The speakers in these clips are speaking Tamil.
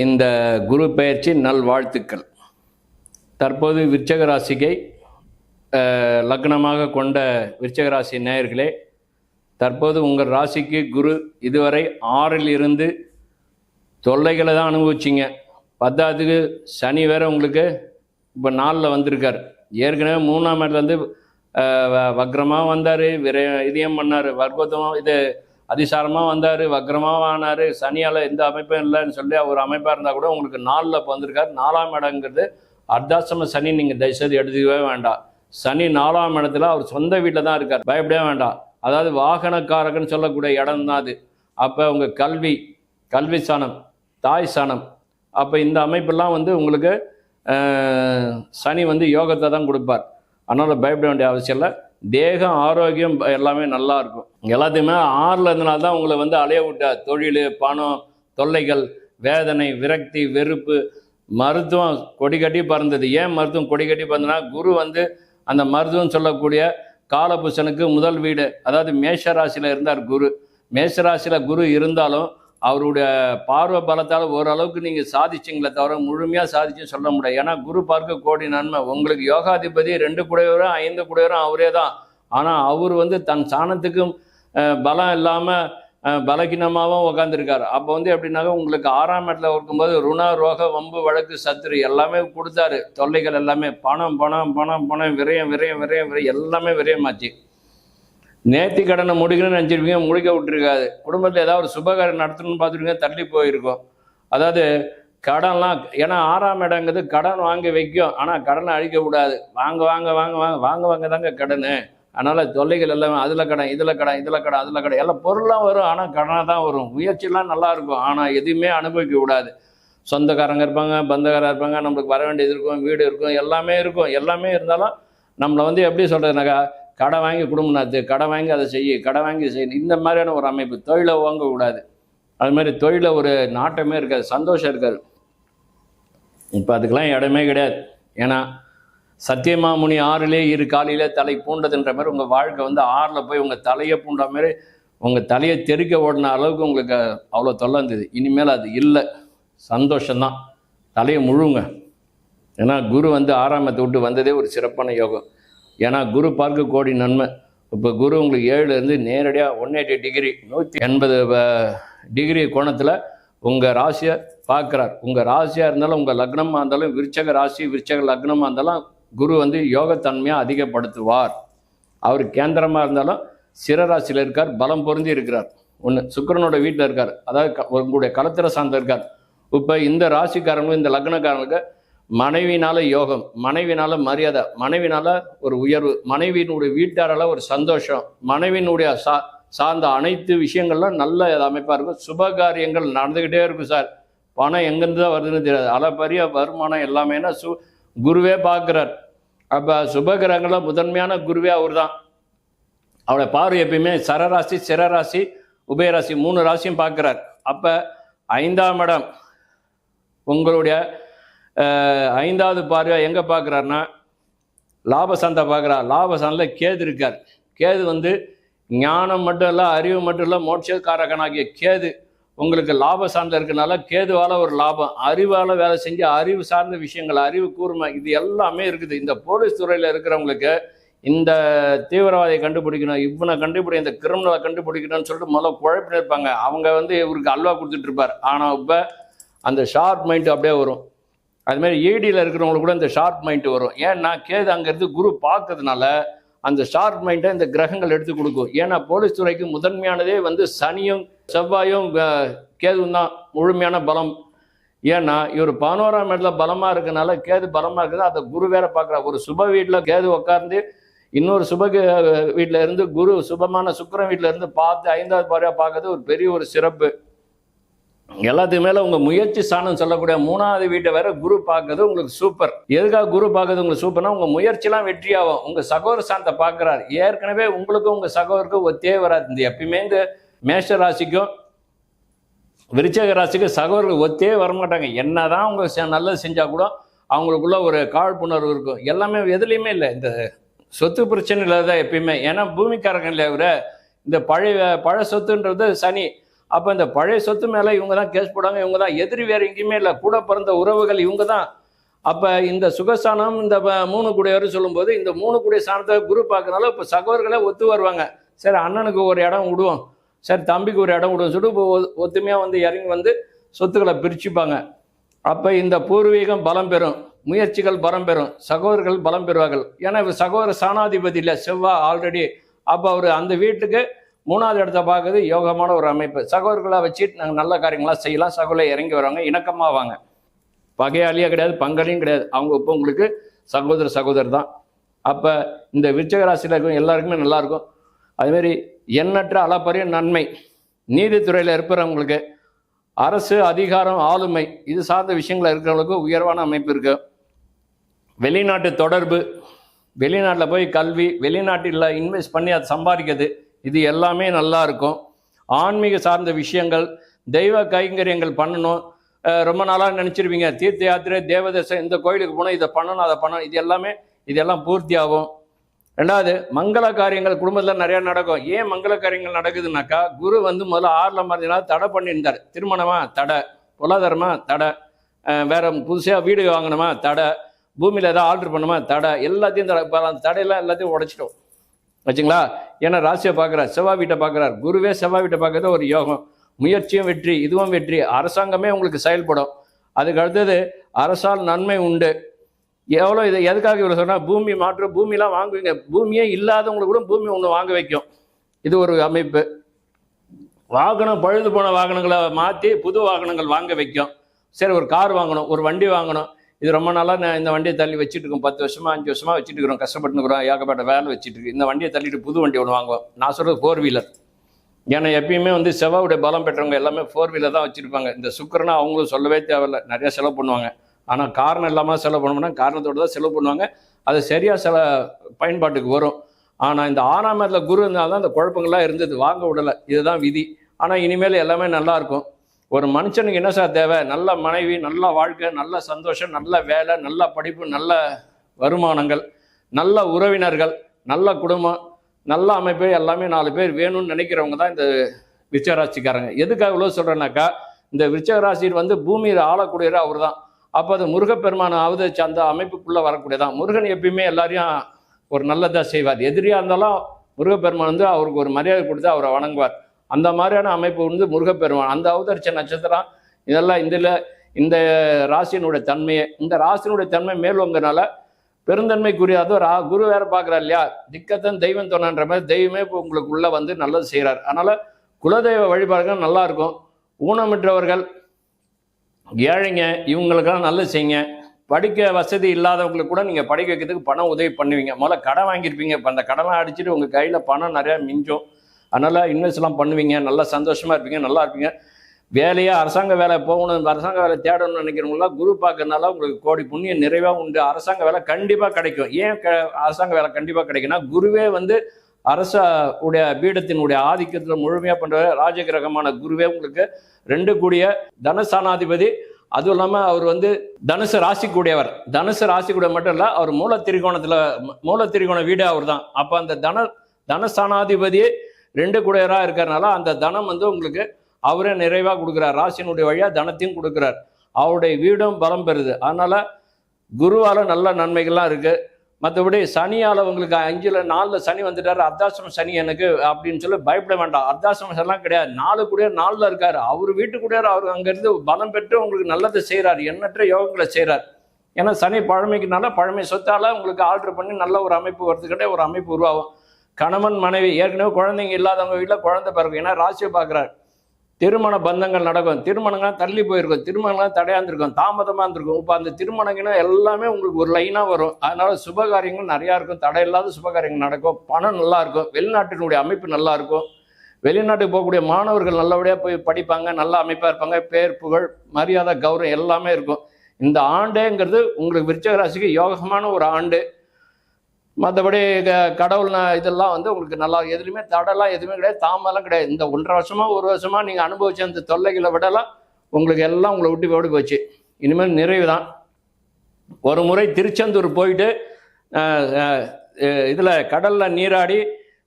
இந்த குரு பெயர்ச்சி நல்வாழ்த்துக்கள். தற்போது விருச்சக ராசிக்கை லக்னமாக கொண்ட விருச்சக ராசி நேயர்களே தற்போது உங்கள் ராசிக்கு குரு இதுவரை ஆறில் இருந்து தொல்லைகளை தான் அனுபவிச்சிங்க. பத்தாவதுக்கு சனி வேற உங்களுக்கு இப்போ நாலில் வந்திருக்கார். ஏற்கனவே மூணாம் இடத்துலேருந்து வக்ரமாக வந்தார் விர இதையும் பண்ணார் வர்க்கத்துவம் இது அதிசாரமாக வந்தார் வக்ரமாக ஆனார் சனியால் எந்த அமைப்பும் இல்லைன்னு சொல்லி அவர் அமைப்பாக இருந்தால் கூட உங்களுக்கு நாலில் இப்போ வந்திருக்கார். நாலாம் இடங்கிறது அர்த்தாசிரம சனி நீங்கள் தயவுசெய்து எடுத்துக்கவே வேண்டாம். சனி நாலாம் இடத்துல அவர் சொந்த வீட்டில் தான் இருக்கார். பயப்படவே வேண்டாம். அதாவது வாகனக்காரகன்னு சொல்லக்கூடிய இடம் தான் அது. அப்போ உங்கள் கல்வி கல்வி சாணம் தாய் சாணம். அப்போ இந்த அமைப்பெல்லாம் வந்து உங்களுக்கு சனி வந்து யோகத்தை தான் கொடுப்பார். அதனால் பயப்பட வேண்டிய அவசியம் இல்லை. தேகம் ஆரோக்கியம் எல்லாமே நல்லா இருக்கும். எல்லாத்தையுமே ஆறில் இருந்தனால தான் உங்களை வந்து அலைய விட்டார் தொழில் பணம் தொல்லைகள் வேதனை விரக்தி வெறுப்பு மருத்துவம் கொடி கட்டி பறந்தது. ஏன் மருத்துவம் கொடி கட்டி பறந்ததுன்னா குரு வந்து அந்த மருத்துவம் சொல்லக்கூடிய காலபுஷனுக்கு முதல் வீடு அதாவது மேஷ ராசியில் இருந்தார் குரு. மேஷ ராசியில் குரு இருந்தாலும் அவருடைய பார்வை பலத்தால் ஓரளவுக்கு நீங்கள் சாதிச்சிங்களே தவிர முழுமையாக சாதிச்சு சொல்ல முடியாது. ஏன்னா குரு பார்க்க கோடி நன்மை. உங்களுக்கு யோகாதிபதி ரெண்டு குடையவரும் ஐந்து குடையவரும் அவரே தான். ஆனால் அவர் வந்து தன் சாணத்துக்கும் பலம் இல்லாமல் பலகீனமாகவும் உக்காந்துருக்காரு. அப்போ வந்து எப்படின்னாக்க உங்களுக்கு ஆறாம் இடத்துல இருக்கும்போது ருண ரோக வம்பு வழக்கு சத்துரு எல்லாமே கொடுத்தாரு. தொல்லைகள் எல்லாமே. பணம் பணம் பணம் பணம் விரயம் விரயம் விரயம் விரயம் எல்லாமே விரயமாச்சு. நேர்த்தி கடனை முடிக்கணும்னு நினச்சிருப்பீங்க முடிக்க விட்டுருக்காது. குடும்பத்தில் ஏதாவது ஒரு சுபகாரியம் நடத்தணும்னு பார்த்துருங்க தள்ளி போயிருக்கும். அதாவது கடன்லாம் ஏன்னா ஆறாம் இடங்கிறது கடன் வாங்கி வைக்கும். ஆனால் கடனை அழிக்க கூடாது. வாங்க வாங்க வாங்க வாங்க வாங்க வாங்க தாங்க கடன். அதனால் தொல்லைகள் எல்லாமே அதில் கடன் இதில் கடன் இதில் கடன் அதில் கடன் எல்லாம் பொருளாக வரும். ஆனால் கடனாக தான் வரும். முயற்சிலாம் நல்லாயிருக்கும் ஆனால் எதுவுமே அனுபவிக்க கூடாது. சொந்தக்காரங்க இருப்பாங்க பந்தக்காரங்க இருப்பாங்க நம்மளுக்கு வர வேண்டியது இருக்கும் வீடு இருக்கும் எல்லாமே இருக்கும். எல்லாமே இருந்தாலும் நம்மளை வந்து எப்படி சொல்கிறதுனாக்கா கடை வாங்கி குடும்பம்னாத்து கடை வாங்கி அதை செய்ய கடை வாங்கி செய்யணும் இந்த மாதிரியான ஒரு அமைப்பு. தொழிலை வாங்கக்கூடாது அது மாதிரி தொழிலை ஒரு நாட்டமே இருக்காது சந்தோஷம் இருக்காது. இப்போ அதுக்கெல்லாம் இடமே கிடையாது. ஏன்னா சத்தியமாமுனி ஆறிலே இரு காலிலே தலை பூண்டதுன்ற மாதிரி உங்கள் வாழ்க்கை வந்து ஆறில் போய் உங்கள் தலையை பூண்ட மாதிரி உங்கள் தலையை தெறிக்க ஓடின அளவுக்கு உங்களுக்கு அவ்வளோ தொல்லை இருந்தது இனிமேல் அது இல்லை. சந்தோஷம்தான். தலையை முழுங்க. ஏன்னா குரு வந்து ஆறாமத்தை விட்டு வந்ததே ஒரு சிறப்பான யோகம். ஏன்னா குரு பார்க்க கோடி நன்மை. இப்போ குரு உங்களுக்கு ஏழுலேருந்து நேரடியாக ஒன் எயிட்டி டிகிரி நூற்றி எண்பது டிகிரி கோணத்தில் உங்கள் ராசியை பார்க்குறார். உங்கள் ராசியாக இருந்தாலும் உங்கள் லக்னமாக இருந்தாலும் விருச்சக ராசி விருச்சக லக்னமாக இருந்தாலும் குரு வந்து யோகத்தன்மையாக அதிகப்படுத்துவார். அவர் கேந்திரமாக இருந்தாலும் சிறராசியில் இருக்கார் பலம் பொருந்தி இருக்கிறார். ஒன்று சுக்கிரனோட வீட்டில் இருக்கார். அதாவது உங்களுடைய களத்திர சார்ந்த இருக்கார். இப்போ இந்த ராசிக்காரங்களும் இந்த லக்னக்காரங்களுக்கு மனைவினால யோகம் மனைவினால மரியாதை மனைவினால ஒரு உயர்வு மனைவியினுடைய வீட்டாரால ஒரு சந்தோஷம் மனைவியினுடைய சா சார்ந்த அனைத்து விஷயங்கள்லாம் நல்ல அமைப்பாக இருக்கும். சுப காரியங்கள் நடந்துக்கிட்டே இருக்கும் சார். பணம் எங்கேருந்து தான் வருதுன்னு தெரியாது. அளப்பரிய வருமானம் எல்லாமேனா சு குருவே பார்க்குறார். அப்போ சுபகிரகங்களில் முதன்மையான குருவே அவர் தான் அவளை பார்வை எப்பயுமே சரராசி சிரராசி உபயராசி மூணு ராசியும் பார்க்குறார். அப்போ ஐந்தாம் இடம் உங்களுடைய ஐந்தாவது பார்வை எங்கே பார்க்குறாருன்னா லாபசந்தை பார்க்குறார் லாபசந்தில் கேது இருக்கார். கேது வந்து ஞானம் மட்டும் இல்லை அறிவு மட்டும் இல்லை மோட்சக்காரகனாகிய கேது. உங்களுக்கு லாபம் சார்ந்த இருக்கனால கேதுவால் ஒரு லாபம் அறிவால் வேலை செஞ்சு அறிவு சார்ந்த விஷயங்கள் அறிவு கூர்மை இது எல்லாமே இருக்குது. இந்த போலீஸ் துறையில் இருக்கிறவங்களுக்கு இந்த தீவிரவாதியை கண்டுபிடிக்கணும் இவனை கண்டுபிடி இந்த கிரிமினலை கண்டுபிடிக்கணும்னு சொல்லிட்டு முதல்ல குழப்பின்னு இருப்பாங்க. அவங்க வந்து இவருக்கு அல்வா கொடுத்துட்டு இருப்பார். ஆனால் இப்போ அந்த ஷார்ப் மைண்டு அப்படியே வரும். அதுமாதிரி ஈடியில் இருக்கிறவங்களுக்கு கூட இந்த ஷார்ப் மைண்டு வரும். ஏன்னா கேது அங்கேருந்து குரு பார்க்கறதுனால அந்த ஷார்ப் மைண்டை இந்த கிரகங்கள் எடுத்து கொடுக்கும். ஏன்னா போலீஸ் துறைக்கு முதன்மையானதே வந்து சனியும் செவ்வாயும் அஹ், கேதுவும் தான் முழுமையான பலம். ஏன்னா இவர் பதினோராம் இடத்துல பலமாக இருக்கனால கேது பலமாக இருக்குது அதை குரு வேற பார்க்குறார் ஒரு சுப வீட்டில் கேது உட்கார்ந்து இன்னொரு சுப வீட்டில் இருந்து குரு சுபமான சுக்கிரன் வீட்டில் இருந்து பார்த்து ஐந்தாவது பார்வையாக பார்க்கறது ஒரு பெரிய ஒரு சிறப்பு. எல்லாத்துக்கு மேல உங்க முயற்சி ஸ்தானம் சொல்லக்கூடிய மூணாவது வீட்டை வேற குரு பார்க்கறது உங்களுக்கு சூப்பர் எதுக்காக குரு பார்க்கறது உங்களுக்கு சூப்பர்னா உங்க முயற்சிலாம் வெற்றியாகும். உங்க சகோதர ஸ்தானத்தை பார்க்குறாரு. ஏற்கனவே உங்களுக்கும் உங்க சகோதரருக்கும் ஒத்தே வராது. இந்த எப்பயுமே இந்த மேஷ ராசிக்கும் விருச்சக ராசிக்கு சகோதரர்கள் ஒத்தே வரமாட்டாங்க. என்னதான் அவங்க செ- நல்லது செஞ்சா கூட அவங்களுக்குள்ள ஒரு காழ்ப்புணர்வு இருக்கும். எல்லாமே எதுலையுமே இல்லை. இந்த சொத்து பிரச்சனை தான் எப்பயுமே. ஏன்னா பூமிக்காரங்க இல்லை இவரு? இந்த பழைய பழ சொத்துன்றது சனி. அப்போ இந்த பழைய சொத்து மேலே இவங்க தான் கேஸ் போடாங்க இவங்க தான் எதிரி வேறு எங்கேயுமே இல்லை. கூட பிறந்த உறவுகள் இவங்க தான் அப்போ இந்த சுகஸ்தானம் இந்த ப- மூணு குடையவர் சொல்லும்போது இந்த மூணு குடிய ஸ்தானத்தை குரு பார்க்கறனால இப்போ சகோதரர்களே ஒத்து வருவாங்க. சரி அண்ணனுக்கு ஒரு இடம் விடுவோம். சரி தம்பிக்கு ஒரு இடம் விடுவோம். சொல்லிட்டு இப்போ ஒ- வந்து இறங்கி வந்து சொத்துக்களை பிரிச்சுப்பாங்க. அப்போ இந்த பூர்வீகம் பலம் பெறும். முயற்சிகள் பலம் பெறும். சகோதரர்கள் பலம் பெறுவார்கள். ஏன்னா இவர் சகோதர சாணாதிபதி இல்லை. செவ்வா ஆல்ரெடி. அப்போ அவர் அந்த வீட்டுக்கு மூணாவது இடத்த பார்க்குறது யோகமான ஒரு அமைப்பு. சகோதர்களாக வச்சுட்டு நாங்கள் நல்ல காரியங்களாக செய்யலாம். சகோதரில் இறங்கி வருவாங்க இணக்கமாக வாங்க பகையாளியே கிடையாது பங்காளியும் கிடையாது. அவங்க இப்போ உங்களுக்கு சகோதர சகோதரர் தான். அப்போ இந்த விருச்சகராசியில் இருக்கும் எல்லாருக்குமே நல்லாயிருக்கும் அதுமாரி எண்ணற்ற அளப்பரிய நன்மை. நீதித்துறையில் இருக்கிறவங்களுக்கு அரசு அதிகாரம் ஆளுமை இது சார்ந்த விஷயங்கள் இருக்கிறவங்களுக்கு உயர்வான அமைப்பு இருக்குது வெளிநாட்டு தொடர்பு வெளிநாட்டில் போய் கல்வி வெளிநாட்டில் இன்வெஸ்ட் பண்ணி அதை சம்பாதிக்கிறது. இது எல்லாமே நல்லா இருக்கும். ஆன்மீக சார்ந்த விஷயங்கள் தெய்வ கைங்கரியங்கள் பண்ணணும். ரொம்ப நாளாக நினச்சிருப்பீங்க தீர்த்த யாத்திரை தேவதேசம் இந்த கோயிலுக்கு போனால் இதை பண்ணணும் அதை பண்ணணும். இது எல்லாமே இதெல்லாம் பூர்த்தி ஆகும் ரெண்டாவது மங்கள காரியங்கள் குடும்பத்தில் நிறையா நடக்கும். ஏன் மங்கள காரியங்கள் நடக்குதுனாக்கா குரு வந்து முதல்ல ஆறில் மறைஞ்சினால தடை பண்ணியிருந்தார். திருமணமா? தடை. பொருளாதாரமா? தடை. வேற புதுசாக வீடு வாங்கணுமா? தடை. பூமியில் ஏதாவது ஆர்டர் பண்ணுமா? தடை. எல்லாத்தையும் தடை. தடையெல்லாம் எல்லாத்தையும் உடைச்சிட்டோம். வச்சுங்களா ஏன்னா ராசியை பார்க்குறார் செவ்வாய் வீட்டை பார்க்குறார். குருவே செவ்வாய் வீட்டை பார்க்கறது ஒரு யோகம். முயற்சியும் வெற்றி இதுவும் வெற்றி. அரசாங்கமே உங்களுக்கு செயல்படும். அதுக்கு அடுத்தது அரசால் நன்மை உண்டு. எவ்வளோ இது எதுக்காக இவ்வளோ சொன்னால் பூமி மாற்று பூமிலாம் வாங்குவீங்க. பூமியே இல்லாதவங்களுக்கு கூட பூமி ஒன்று வாங்க வைக்கும். இது ஒரு அமைப்பு. வாகனம் பழுது போன வாகனங்களை மாற்றி புது வாகனங்கள் வாங்க வைக்கும். சரி ஒரு கார் வாங்கணும் ஒரு வண்டி வாங்கணும். இது ரொம்ப நாளாக நான் இந்த வண்டியை தள்ளி வச்சுட்டு இருக்கோம். பத்து வருஷமா அஞ்சு வருஷமாக வச்சுட்டு இருக்கிறோம். கஷ்டப்பட்டு இருக்கிறோம். ஏகப்பட்ட வேலை வச்சுட்டு இருக்கு. இந்த வண்டியை தள்ளிட்டு புது வண்டி ஒன்று வாங்குவோம். நான் சொல்கிறது ஃபோர் வீலர் ஏன்னா எப்பயுமே வந்து செவ்வாவுடைய பலம் பெற்றவங்க எல்லாமே ஃபோர் வீலர் தான் வச்சுருப்பாங்க. இந்த சுக்கரனா அவங்களும் சொல்லவே தேவையில்ல. நிறைய செலவு பண்ணுவாங்க. ஆனால் காரணம் இல்லாமல் செலவு பண்ணோம்னா காரணத்தோடு தான் செலவு பண்ணுவாங்க. அது சரியாக சில பயன்பாட்டுக்கு வரும். ஆனால் இந்த ஆறாம் இடத்துல குரு இருந்தால் தான் இந்த குழப்பங்கள்லாம் இருந்தது. வாங்க விடலை. இதுதான் விதி. ஆனால் இனிமேல் எல்லாமே நல்லாயிருக்கும் ஒரு மனுஷனுக்கு என்ன சார் தேவை? நல்ல மனைவி நல்ல வாழ்க்கை நல்ல சந்தோஷம் நல்ல வேலை நல்ல படிப்பு நல்ல வருமானங்கள் நல்ல உறவினர்கள் நல்ல குடும்பம் நல்ல அமைப்பு எல்லாமே நாலு பேர் வேணும்னு நினைக்கிறவங்க தான் இந்த விருச்சகராசிக்காரங்க. எதுக்காக இவ்வளோ சொல்கிறேன்னாக்கா இந்த விருச்சகராசியில் வந்து பூமியில் ஆளக்கூடியவர் அவர் தான். அப்போ அது முருகப்பெருமானை அவதரிச்சு அந்த அமைப்புக்குள்ளே வரக்கூடியதான் முருகன் எப்பயுமே எல்லாரையும் ஒரு நல்லதாக செய்வார். எதிரியாக இருந்தாலும் முருகப்பெருமான் வந்து அவருக்கு ஒரு மரியாதை கொடுத்து அவரை வணங்குவார். அந்த மாதிரியான அமைப்பு வந்து முருகப்பெருமான் அந்த அவதரிச்ச நட்சத்திரம் இதெல்லாம் இதில் இந்த ராசியினுடைய தன்மையை. இந்த ராசியினுடைய தன்மை மேலோங்கனால பெருந்தன்மைக்குரிய அது ரா குரு வேற பார்க்குறாரு இல்லையா? திக்கத்தன் தெய்வம் தோணுன்ற மாதிரி தெய்வமே இப்போ உங்களுக்கு உள்ளே வந்து நல்லது செய்கிறார் அதனால் குலதெய்வ வழிபாடுகள் நல்லா இருக்கும். ஊனமிற்றவர்கள் ஏழைங்க இவங்களுக்கெல்லாம் நல்லது செய்யுங்க. படிக்க வசதி இல்லாதவங்களுக்கு கூட நீங்கள் படிக்க வைக்கிறதுக்கு பணம் உதவி பண்ணுவீங்க. முதல்ல கடன் வாங்கியிருப்பீங்க. இப்போ அந்த கடனை அடிச்சுட்டு உங்கள் கையில் பணம் நிறையா மிஞ்சும். அதனால் இன்வெஸ்ட்லாம் பண்ணுவீங்க நல்லா சந்தோஷமாக இருப்பீங்க நல்லா இருப்பீங்க. வேலையாக அரசாங்க வேலை போகணும் அரசாங்க வேலை தேடணும்னு நினைக்கிறவங்களாம் குரு பார்க்கறதுனால உங்களுக்கு கோடி புண்ணியம் நிறைவாக உண்டு. அரசாங்க வேலை கண்டிப்பாக கிடைக்கும். ஏன் க அரசாங்க வேலை கண்டிப்பாக கிடைக்குன்னா குருவே வந்து அரச உடைய பீடத்தினுடைய ஆதிக்கத்தில் முழுமையாக பண்ணுற ராஜகிரகமான குருவே உங்களுக்கு ரெண்டு கூடிய தனசானாதிபதி அதுவும் இல்லாமல் அவர் வந்து தனுசு ராசி தனுசு ராசிக்கூட மட்டும் இல்லை அவர் மூல திரிகோணத்தில் மூல திரிகோண வீடு அவர் தான் அப்போ அந்த தன தனஸ்தானாதிபதியே ரெண்டு குடையராக இருக்கிறனால அந்த தனம் வந்து உங்களுக்கு அவரே நிறைவாக கொடுக்குறார். ராசியினுடைய வழியாக தனத்தையும் கொடுக்குறார். அவருடைய வீடும் பலம் பெறுது. அதனால் குருவால் நல்ல நன்மைகள்லாம் இருக்குது மற்றபடி சனியால் உங்களுக்கு அஞ்சில் நாலில் சனி வந்துட்டார். அர்த்தாசிரம சனி எனக்கு அப்படின்னு சொல்லி பயப்பட வேண்டாம். அர்த்தாசிரமம் எல்லாம் கிடையாது. நாலு கூட நாலில் இருக்கார். அவர் வீட்டுக்குடியார் அவர் அங்கேருந்து பலம் பெற்று உங்களுக்கு நல்லதை செய்கிறார் எண்ணற்ற யோகங்களை செய்கிறார் ஏன்னா சனி பழமைக்குனால பழமை சொத்தால் உங்களுக்கு ஆல்ட்ரு பண்ணி நல்ல ஒரு அமைப்பு வரதுக்கிட்டே ஒரு அமைப்பு உருவாகும். கணவன் மனைவி ஏற்கனவே குழந்தைங்க இல்லாதவங்க வீட்டில் குழந்தை பிறக்கும். ஏன்னா ராசியை பார்க்குறாரு. திருமண பந்தங்கள் நடக்கும். திருமணங்கள்லாம் தள்ளி போயிருக்கும். திருமணங்கள்லாம் தடையாந்துருக்கும். தாமதமாக இருந்திருக்கும். இப்போ அந்த திருமணங்கள்னா எல்லாமே உங்களுக்கு ஒரு லைனாக வரும். அதனால் சுபகாரியங்கள் நிறையா இருக்கும். தடை இல்லாத சுபகாரியங்கள் நடக்கும். பணம் நல்லா இருக்கும். வெளிநாட்டினுடைய அமைப்பு நல்லாயிருக்கும் வெளிநாட்டுக்கு போகக்கூடிய மாணவர்கள் நல்லபடியாக போய் படிப்பாங்க. நல்ல அமைப்பாக இருப்பாங்க. பேர் புகழ் மரியாதை கௌரவம் எல்லாமே இருக்கும். இந்த ஆண்டேங்கிறது உங்களுக்கு விருச்சக ராசிக்கு யோகமான ஒரு ஆண்டு. மற்றபடி கடவுள் இதெல்லாம் வந்து உங்களுக்கு நல்லா எதுலையுமே தடலாம் எதுவுமே கிடையாது தாமெல்லாம் கிடையாது. இந்த ஒன்றரை வருஷமா ஒரு வருஷமா நீங்கள் அனுபவிச்ச அந்த தொல்லைகளை விடலாம் உங்களுக்கு எல்லாம் உங்களை விட்டு ஓடி போச்சு. இனிமேல் நிறைவு தான் ஒரு முறை திருச்செந்தூர் போயிட்டு இதில் கடலில் நீராடி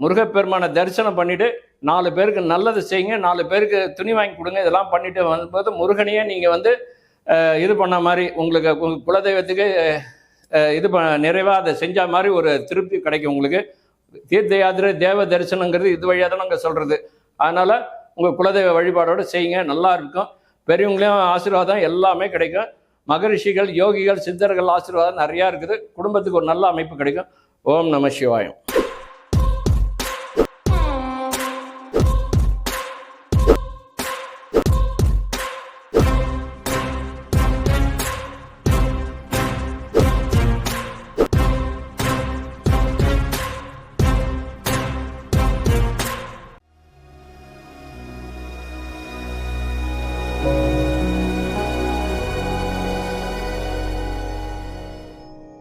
முருகப்பெருமானை தரிசனம் பண்ணிவிட்டு நாலு பேருக்கு நல்லது செய்யுங்க நாலு பேருக்கு துணி வாங்கி கொடுங்க இதெல்லாம் பண்ணிட்டு வரும்போது முருகனையே நீங்கள் வந்து இது பண்ண மாதிரி உங்களுக்கு குலதெய்வத்துக்கு இது ப நிறைவாக அதை செஞ்ச மாதிரி ஒரு திருப்தி கிடைக்கும் உங்களுக்கு. தீர்த்த யாத்திரை தேவ தரிசனங்கிறது இது வழியாக தான் நாங்கள் சொல்கிறது அதனால் உங்கள் குலதெய்வ வழிபாடோடு செய்யுங்க நல்லா இருக்கும். பெரியவங்களையும் ஆசீர்வாதம் எல்லாமே கிடைக்கும். மகரிஷிகள் யோகிகள் சித்தர்கள் ஆசீர்வாதம் நிறையா இருக்குது. குடும்பத்துக்கு ஒரு நல்ல அமைப்பு கிடைக்கும். ஓம் நம சிவாயம்.